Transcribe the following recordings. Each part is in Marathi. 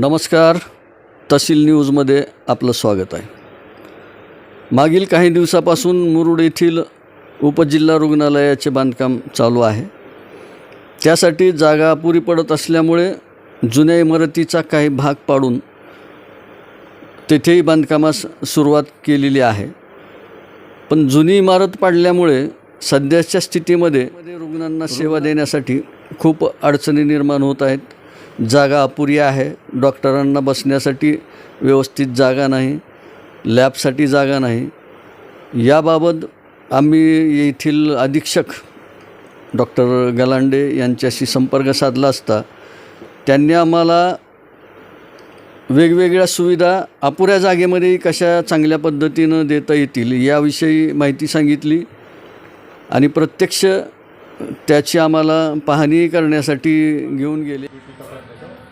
नमस्कार. तहसील न्यूजमध्ये आपलं स्वागत आहे. मागील काही दिवसापासून मुरुड येथील उपजिल्हा रुग्णालयाचे बांधकाम चालू आहे. त्यासाठी जागा अपुरी पडत असल्यामुळे जुन्या इमारतीचा काही भाग पाडून तेथेही बांधकामास सुरुवात केलेली आहे. पण जुनी इमारत पाडल्यामुळे सध्याच्या स्थितीमध्ये रुग्णांना सेवा देण्यासाठी खूप अडचणी निर्माण होत आहेत. जागा अपुरी आहे. डॉक्टरांना बसण्यासाठी व्यवस्थित जागा नाही. लॅबसाठी जागा नाही. याबाबत आम्ही येथील अधीक्षक डॉक्टर गलांडे यांच्याशी संपर्क साधला असता त्यांनी आम्हाला वेगवेगळ्या सुविधा अपुऱ्या जागेमध्ये कशा चांगल्या पद्धतीनं देता येतील याविषयी माहिती सांगितली आणि प्रत्यक्ष त्याची आम्हाला पाहणी करण्यासाठी घेऊन गेले.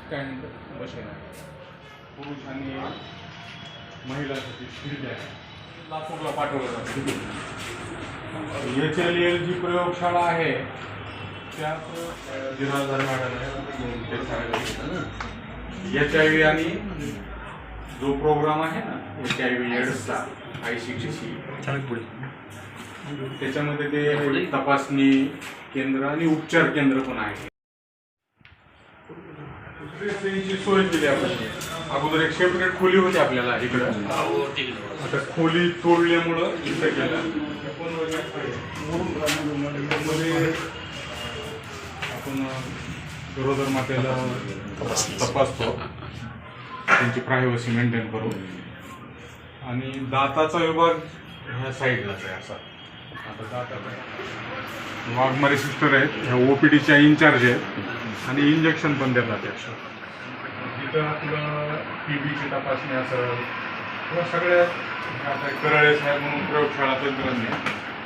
स्टँड बसेल आहे पुरुष आणि महिलांसाठी शिल्ड आहे. लातूरला पाठवलं जातं. एच एल एल जी प्रयोगशाळा आहे. त्यात जिराधार मॅडम एच आय व्ही आणि जो प्रोग्राम आहे ना एच आय व्ही एड्सचा आय सी त्याच्यामध्ये ते तपासणी केंद्र आणि उपचार केंद्र पण आहे. ड्रेसिंगची सोय केली आपण. अगोदर एक सेपरेट खोली होती आपल्याला इकडं. आता खोली तोडल्यामुळं इथं केलं मध्ये आपण गरोदर मातेला तपासतो. त्यांची प्रायव्हसी मेंटेन करून आणि दाताचा विभाग ह्या साईडलाच आहे असा. आता दाताचा वाघमारे सिस्टर आहेत. ह्या ओपीडीच्या इन्चार्ज आहेत. आणि इंजेक्शन पण देतात त्याचं तिथं आपलं टी बीची तपासणी असेल किंवा सगळ्या आता करळे साहेब म्हणून प्रयोगशाळा तंत्रज्ञ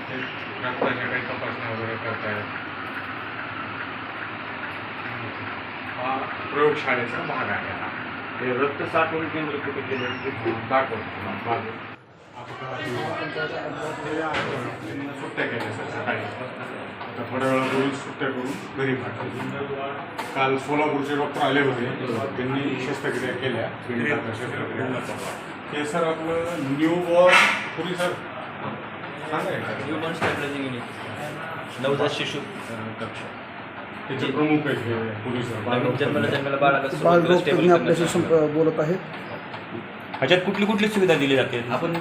ते रक्ताच्या काही तपासण्या वगैरे करतायत. हा प्रयोगशाळेचा भाग आहे हा. हे रक्त साठवण केंद्र कुठे केलं? दाखवतो तुम्हाला बाजू. त्यांना सुट्ट्या केल्या सर सकाळी. आता थोड्या वेळा रोज सुट्ट्या करून घरी पाठवली. काल सोलापूरचे डॉक्टर आले होते. त्यांनी शस्त्रक्रिया केल्या. शस्त्रक्रिया हे सर आपलं न्यू बॉर्न पुरी सर युनिट नवजात शिशु कक्ष. त्याचे प्रमुख आहेत हे पुरी सर. नवीन जन्माला जन्माला बाळाला आपल्याशी बोलत आहेत. ह्याच्यात कुठली कुठली सुविधा दिली जाते? आपण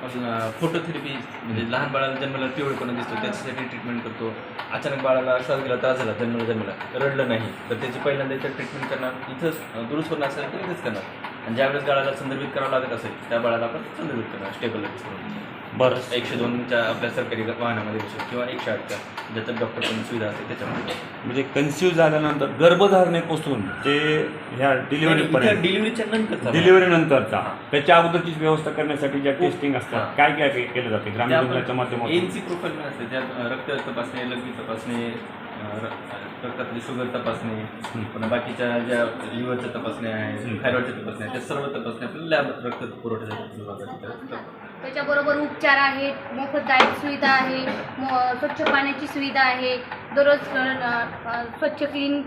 फोटोथेरपी म्हणजे लहान बाळाला जन्माला पिवळपणा दिसतो त्याच्यासाठी ट्रीटमेंट करतो. अचानक बाळाला श्वास गेला त्रास झाला जन्माला जन्माला रडलं नाही तर त्याची पहिल्यांदा इथं ट्रीटमेंट करणार इथंच दुरुस्त होणार असेल तर इथंच करणार. आणि ज्यावेळेस बाळाला संदर्भित करावं लागत असेल त्या बाळाला आपण संदर्भित करणार स्टेबल बरं. एकशे दोनच्या आपल्या सरकारी वाहनामध्ये बसेल किंवा एकशे आठच्या ज्याच्यात डॉक्टर पण सुविधा असते त्याच्यामध्ये. म्हणजे कन्फ्यूज झाल्यानंतर गर्भधारणेपासून ते ह्या डिलिव्हरीपर्यंत डिलिव्हरीच्या नंतर डिलिव्हरी नंतरचा त्याच्या अगोदरची व्यवस्था करण्यासाठी ज्या टेस्टिंग असतात काय काय केलं जाते? ग्रामीण रुग्णाच्या माध्यमातून. एनसी प्रोफाईल पण असते त्यात रक्त तपासणे लघवी तपासणे रक्तातली शुगर तपासणे पुन्हा बाकीच्या ज्या लिव्हरच्या तपासण्या आहेत थायरॉइडच्या तपासण्या आहेत, त्या सर्व तपासण्या आपल्या लॅब रक्त पुरवठ्यासाठी विभागात करतात. त्याच्याबरोबर उपचार आहेत मोफत डाएट सुविधा आहे मो स्वच्छ पाण्याची सुविधा आहे दररोज अ, स्वच्छ क्लीन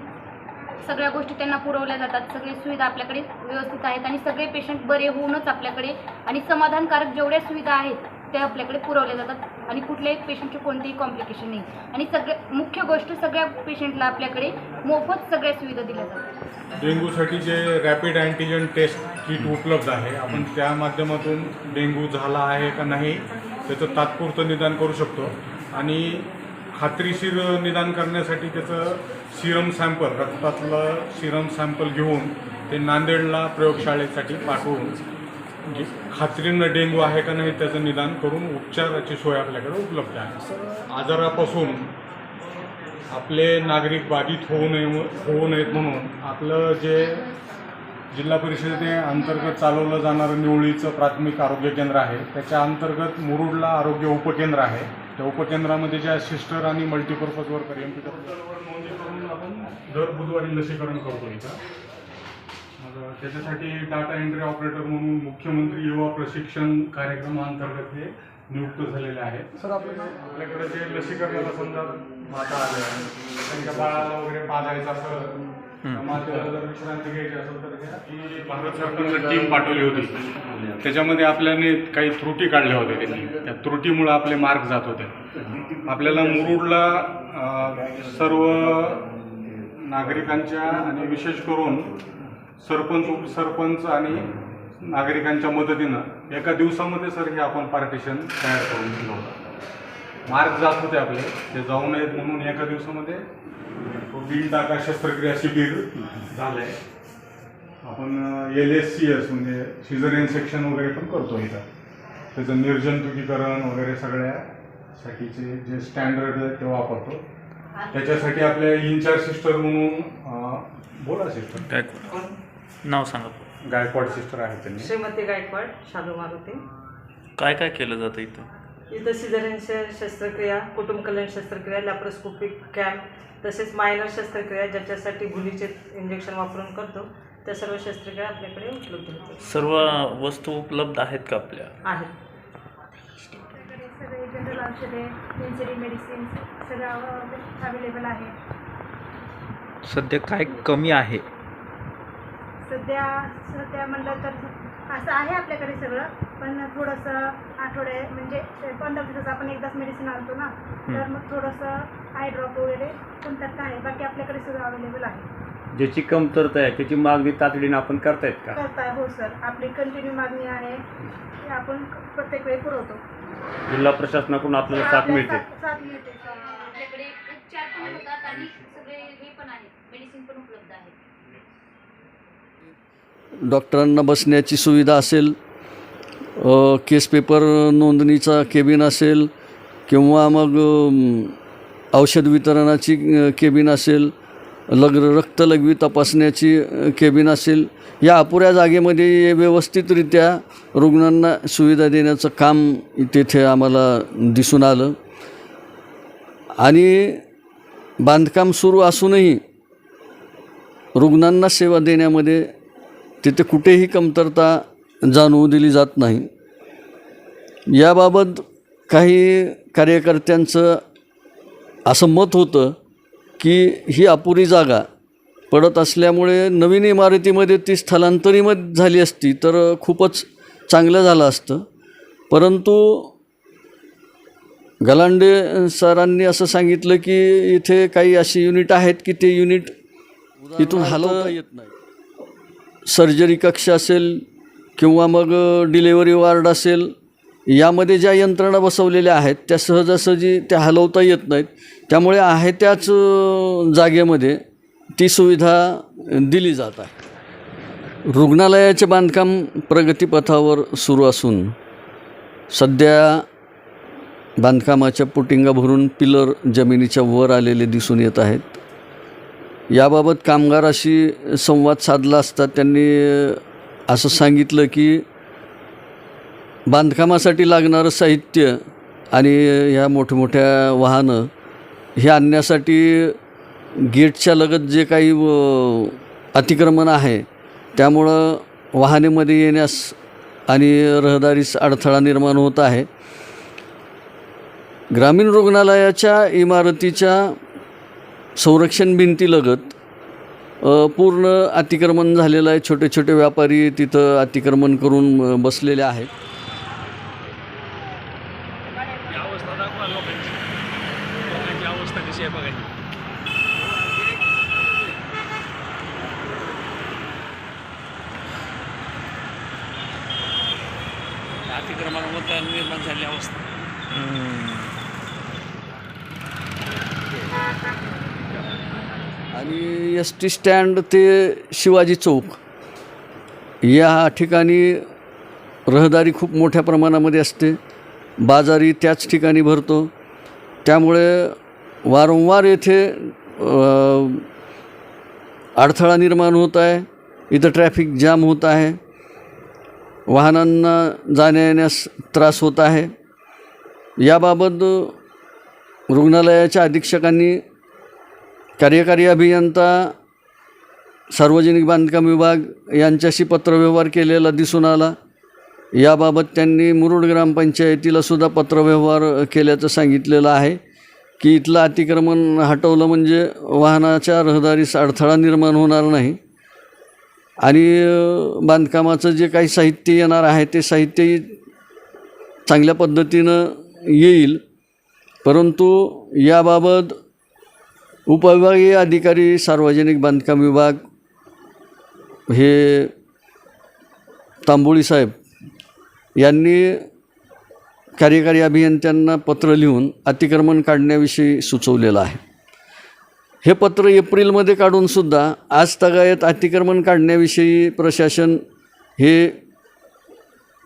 सगळ्या गोष्टी त्यांना पुरवल्या जातात. सगळे सुविधा आपल्याकडे व्यवस्थित आहेत आणि सगळे पेशंट बरे होऊनच आपल्याकडे आणि समाधानकारक जेवढ्या सुविधा आहेत त्या आपल्याकडे पुरवल्या जातात. आणि कुठल्याही पेशंटची कोणतेही कॉम्प्लिकेशन नाही. आणि सगळ्या मुख्य गोष्ट सगळ्या पेशंटला आपल्याकडे मोफत सगळ्या सुविधा दिल्या जातात. डेंग्यूसाठी जे रॅपिड अँटीजन टेस्ट किट उपलब्ध आहे आपण त्या माध्यमातून डेंग्यू झाला आहे का नाही त्याचं तात्पुरतं निदान करू शकतो. आणि खात्रीशीर निदान करण्यासाठी त्याचं सिरम सॅम्पल रक्तातलं सिरम सॅम्पल घेऊन ते नांदेडला प्रयोगशाळेसाठी पाठवून म्हणजे खात्रीनं डेंग्यू आहे का नाही त्याचं निदान करून उपचाराची सोय आपल्याकडे उपलब्ध आहे. आजारापासून आपले नागरिक बाधित होऊ नये होऊ नयेत म्हणून आपलं जे जिल्हा परिषदेने अंतर्गत चालवलं जाणारं निवळीचं प्राथमिक आरोग्य केंद्र आहे त्याच्या अंतर्गत मुरुडला आरोग्य उपकेंद्र आहे. त्या उपकेंद्रामध्ये ज्या सिस्टर आणि मल्टीपर्पज वर्कर एम पी नोंदणी करून आपण दर बुधवारी लसीकरण करतो इथं. त्याच्यासाठी डाटा एंट्री ऑपरेटर म्हणून मुख्यमंत्री युवा प्रशिक्षण कार्यक्रमाअंतर्गत हे नियुक्त झालेले आहेत. सर आपलं आपल्याकडे जे लसीकरणाला समजा माता आल्या त्यांच्या बाळाला वगैरे पाजायचं असं जर विश्रांती घ्यायची असेल तर घ्या. की भारत सरकारनं टीम पाठवली होती. त्याच्यामध्ये आपल्याने काही त्रुटी काढल्या होत्या त्यांनी. त्या त्रुटीमुळे आपले मार्क जात होते. आपल्याला मुरुडला सर्व नागरिकांच्या आणि विशेष करून सरपंच उपसरपंच आणि नागरिकांच्या मदतीनं एका दिवसामध्ये सर हे आपण पार्टिशन तयार करून दिलं होतं. मार्क जात होते आपले ते जाऊ नयेत म्हणून एका दिवसामध्ये तो दीड टाका शस्त्रक्रिया शिबिर झालंय. आपण एल एस सी एस म्हणजे सिझरियन सेक्शन वगैरे पण करतो इथं. त्याचं निर्जंतुकीकरण वगैरे सगळ्यासाठीचे जे स्टँडर्ड आहे ते वापरतो. त्याच्यासाठी आपल्या इन्चार्ज सिस्टर म्हणून बोला सिस्टर नाव सांगा. गायकवाड सिस्टर आहेत त्यांनी. श्रीमती गायकवाड शालू मारुती. काय काय केलं जातं इथं? इथं सिझरियन श- शस्त्रक्रिया कुटुंब कल्याण शस्त्रक्रिया लॅप्रोस्कोपिक कॅम्प तसेच मायनर शस्त्रक्रिया ज्याच्यासाठी गुलीचे इंजेक्शन वापरून करतो त्या सर्व शस्त्रक्रिया आपल्याकडे उपलब्ध होतात. सर्व वस्तू उपलब्ध आहेत का आपल्या? आहेत. आपल्याकडे सगळे जनरल औषधे डेन्सिटी मेडिसिन सगळं अवेलेबल आहे. सध्या काय कमी आहे? सध्या सध्या म्हणलं तर असं आहे आपल्याकडे सगळं पण थोडंसं आठवडे म्हणजे पंधरा दिवसाचं आपण एकदाच मेडिसिन आणतो ना तर मग थोडंसं आय ड्रॉप वगैरे कोणत्यात आहे बाकी आपल्याकडे सगळं अवेलेबल आहे. ज्याची कमतरता आहे त्याची मागणी तातडीनं आपण करतायत का? करताय हो सर आपली कंटिन्यू मागणी आहे ती आपण प्रत्येक वेळी पुरवतो. जिल्हा प्रशासनाकडून आपल्याला साथ आपल्याला मिळते. साथ- साथ मिळते सर. आपल्याकडे उपचार पण होतात आणि सगळे हे पण आहेत मेडिसिन पण उपलब्ध आहे डॉक्टरांना बसण्याची सुविधा असेल केस पेपर नोंदणीचा केबिन असेल किंवा मग औषध वितरणाची केबिन असेल लग रक्तलघवी तपासण्याची केबिन असेल या अपुऱ्या जागेमध्ये व्यवस्थितरित्या रुग्णांना सुविधा देण्याचं काम तेथे आम्हाला दिसून आलं. आणि बांधकाम सुरू असूनही रुग्णांना सेवा देण्यामध्ये तिथे कुठेही कमतरता जाणवू दिली जात नाही. याबाबत काही कार्यकर्त्यांचं असं मत होतं की ही अपुरी जागा पडत असल्यामुळे नवीन इमारतीमध्ये ती स्थलांतरित झाली असती तर खूपच चांगलं झालं असतं. परंतु गलांडे सरांनी असं सांगितलं की इथे काही अशी युनिट आहेत की ते युनिट इथून हलवता येत नाही. सर्जरी कक्ष असेल किंवा मग डिलेवरी वार्ड असेल यामध्ये ज्या यंत्रणा बसवलेल्या आहेत त्या सहजासहजी त्या हलवता येत नाहीत. त्यामुळे आहे त्याच जागेमध्ये ती सुविधा दिली जात आहे. रुग्णालयाचे बांधकाम प्रगतीपथावर सुरू असून सध्या बांधकामाच्या पुटिंगा भरून पिलर जमिनीच्या वर आलेले दिसून येत आहेत. याबाबत कामगाराशी संवाद साधला असता त्यांनी असं सांगितलं की बांधकामासाठी लागणारं साहित्य आणि ह्या मोठमोठ्या वाहनं हे आणण्यासाठी गेटच्या लगत जे काही व, अतिक्रमण आहे त्यामुळं वाहनेमध्ये येण्यास आणि रहदारीस अडथळा निर्माण होत आहे. ग्रामीण रुग्णालयाच्या इमारतीच्या संरक्षण भिंतीलगत पूर्ण अतिक्रमण झालेलं आहे. छोटे छोटे व्यापारी तिथं अतिक्रमण करून बसलेले आहेत अतिक्रमणामुळे निर्माण झालेली अवस्था आणि एस टी स्टँड ते शिवाजी चौक. या ठिकाणी रहदारी खूप मोठ्या प्रमाणामध्ये असते. बाजारी त्याच ठिकाणी भरतो. त्यामुळे वारंवार येथे अडथळा निर्माण होत आहे. इथं ट्रॅफिक जाम होत आहे. वाहनांना जाण्या येण्यास त्रास होत आहे. याबाबत रुग्णालयाच्या अधीक्षकांनी कार्यकारी अभियंता सार्वजनिक बांधकाम विभाग यांच्याशी पत्रव्यवहार केलेला दिसून आला. याबाबत त्यांनी मुरुड ग्रामपंचायतीला सुद्धा पत्रव्यवहार केल्याचं सांगितलेलं आहे की इथलं अतिक्रमण हटवलं म्हणजे वाहनाच्या रहदारीस अडथळा निर्माण होणार नाही. आणि बांधकामाचं जे काही साहित्य येणार आहे ते साहित्यही चांगल्या पद्धतीनं येईल. परंतु याबाबत उपविभागीय अधिकारी सार्वजनिक बांधकाम विभाग हे तांबोळी साहेब यांनी कार्यकारी अभियंत्यांना पत्र लिहून अतिक्रमण काढण्याविषयी सुचवलेलं आहे. हे पत्र एप्रिलमध्ये काढूनसुद्धा आज तगायत अतिक्रमण काढण्याविषयी प्रशासन हे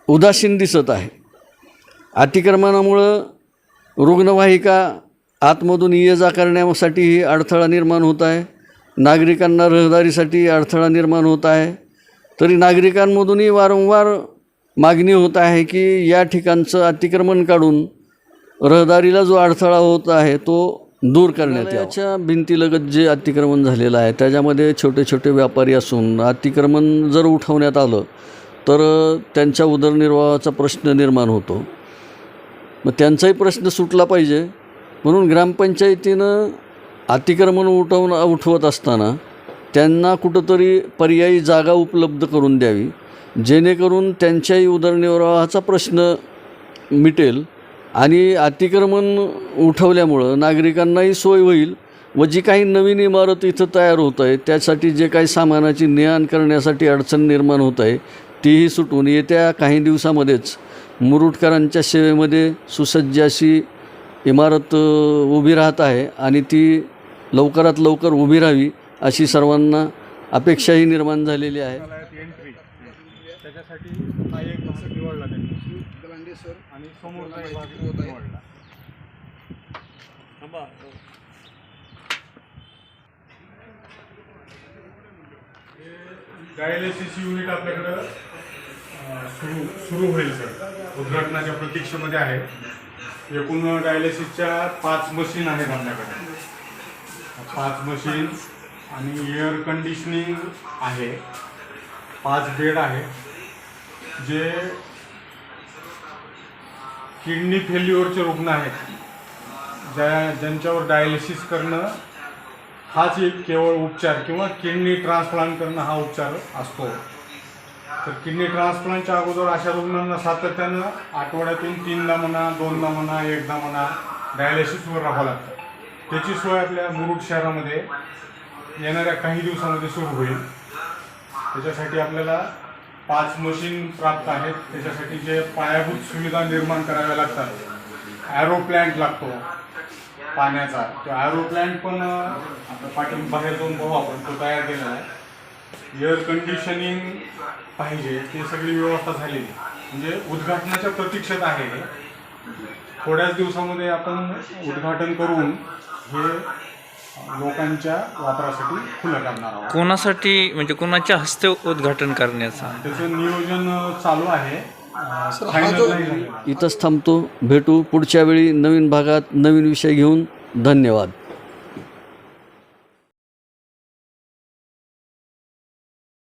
उदासीन दिसत आहे. अतिक्रमणामुळं रुग्णवाहिका आतमधून ये जा करण्यासाठीही अडथळा निर्माण होत आहे. नागरिकांना रहदारीसाठी अडथळा निर्माण होत आहे. तरी नागरिकांमधूनही वारंवार मागणी होत आहे की या ठिकाणचं अतिक्रमण काढून रहदारीला जो अडथळा होत आहे तो दूर करण्यात याच्या भिंतीलगत जे अतिक्रमण झालेलं आहे त्याच्यामध्ये छोटे छोटे व्यापारी असून अतिक्रमण जर उठवण्यात आलं तर त्यांच्या उदरनिर्वाहाचा प्रश्न निर्माण होतो. मग त्यांचाही प्रश्न सुटला पाहिजे. म्हणून ग्रामपंचायतीनं अतिक्रमण उठवून उठवत असताना त्यांना कुठंतरी पर्यायी जागा उपलब्ध करून द्यावी जेणेकरून त्यांच्याही उदरनिर्वाहाचा प्रश्न मिटेल आणि अतिक्रमण उठवल्यामुळं नागरिकांनाही सोय होईल व जी काही नवीन इमारत इथं तयार होत आहे त्यासाठी जे काही सामानाची ने आण करण्यासाठी अडचण निर्माण होत आहे तीही सुटून येत्या काही दिवसामध्येच मुरुडकरांच्या सेवेमध्ये सुसज्ज अशी इमारत उभी राहत आहे आणि ती लवकरात लवकर उभी राहावी अशी सर्वांना अपेक्षाही निर्माण झालेली आहे. एंट्री त्याच्यासाठी हा एक भाग निवडला त्यांनी. आणि समोरचा एक भाग निवडला. डायलिसिस युनिट आपल्याकडं सुरू सुरू होईल सर. उद्घाटनाच्या प्रतीक्षेमध्ये आहे. एकूण डायलिसिसच्या पाच मशीन आहेत आपल्याकडे. पाच मशीन आणि एअर कंडिशनिंग आहे. पाच बेड आहे. जे किडनी फेल्युअरचे रुग्ण आहेत. ज्या ज्यांच्यावर डायलिसिस करणं हाच एक केवळ उपचार किंवा किडनी ट्रान्सप्लांट करणं हा उपचार असतो. तर किडनी ट्रान्सप्लांटच्या अगोदर अशा रुग्णांना सातत्यानं आठवड्यातून तीनदा म्हणा दोनदा म्हणा एकदा म्हणा डायलिसिसवर राहावं लागतं. त्याची सोय आपल्या मुरुड शहरामध्ये येणाऱ्या काही दिवसामध्ये सुरू होईल. त्याच्यासाठी आपल्याला पाच मशीन प्राप्त आहेत. त्याच्यासाठी जे पायाभूत सुविधा निर्माण कराव्या लागतात. ॲरो प्लॅन्ट लागतो पाण्याचा. तो ॲरो प्लॅन्ट पण आता पाठी बाहेर जाऊन बघू आपण. तो तयार केलेला आहे. एअर कंडिशनिंग पाहिजे. ते सगळी व्यवस्था झालेली म्हणजे उद्घाटनाच्या प्रतीक्षेत आहे हे. थोड्याच दिवसामध्ये आपण उद्घाटन करून हे लोकांच्या वापरासाठी खुलं करणार आहोत. कोणासाठी म्हणजे कोणाच्या हस्ते उद्घाटन करण्याचा? त्याचं नियोजन चालू आहे. फायनल नाही झालेलं इथंच थांबतो. भेटू पुढच्या वेळी नवीन भागात नवीन विषय घेऊन. धन्यवाद.